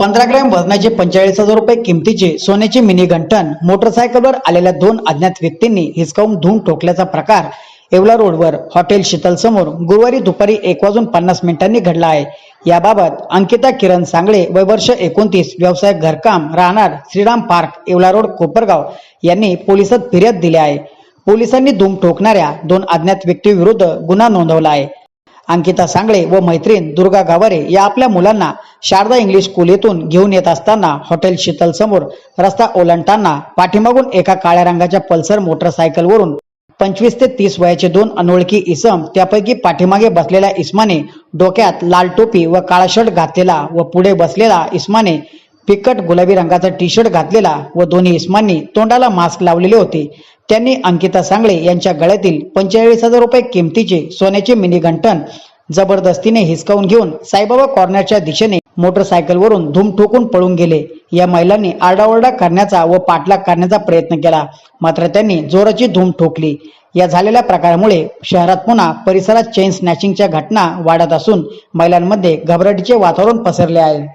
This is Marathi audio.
पंधरा ग्रॅम वजनाचे पंचेचाळीस हजार रुपये किमतीचे सोन्याचे मिनी गंठन मोटरसायकलवर आलेल्या दोन अज्ञात व्यक्तींनी हिसकावून धूम ठोकल्याचा प्रकार येवला रोडवर. हॉटेल शीतल समोर गुरुवारी दुपारी एक वाजून पन्नास मिनिटांनी घडला आहे. याबाबत अंकिता किरण सांगळे वय वर्ष एकोणतीस व्यवसाय घरकाम राहणार श्रीराम पार्क येवला रोड कोपरगाव यांनी पोलिसात फिर्याद दिली आहे. पोलिसांनी धूम ठोकणाऱ्या दोन अज्ञात व्यक्तीविरुद्ध गुन्हा नोंदवला आहे. अंकिता सांगळे व मैत्रीण दुर्गा गावारे या आपल्या मुलांना शारदा इंग्लिश स्कूल येथून घेऊन येत असताना हॉटेल शीतल समोर रस्ता ओलांडताना पाठीमागून एका काळ्या रंगाच्या पल्सर मोटरसायकलवरून पंचवीस ते तीस वयाचे दोन अनोळखी इसम त्यापैकी पाठीमागे बसलेल्या इस्माने डोक्यात लाल टोपी व काळा शर्ट घातलेला व पुढे बसलेला इस्माने फिकट गुलाबी रंगाचा टी शर्ट घातलेला व दोन्ही इस्मांनी तोंडाला मास्क लावलेले होते. त्यांनी अंकिता सांगळे यांच्या गळ्यातील पंचेचाळीस हजार रुपये किमतीचे सोन्याचे मिनी गंठन जबरदस्तीने हिसकावून घेऊन साईबाबा कॉर्नरच्या दिशेने मोटरसायकलवरून धूम ठोकून पळून गेले. या महिलांनी आरडाओरडा करण्याचा व पाठलाग करण्याचा प्रयत्न केला. मात्र त्यांनी जोराची धूम ठोकली. या झालेल्या प्रकारामुळे शहरात पुन्हा परिसरात चेन स्नॅचिंगच्या घटना वाढत असून महिलांमध्ये घबराटीचे वातावरण पसरले आहे.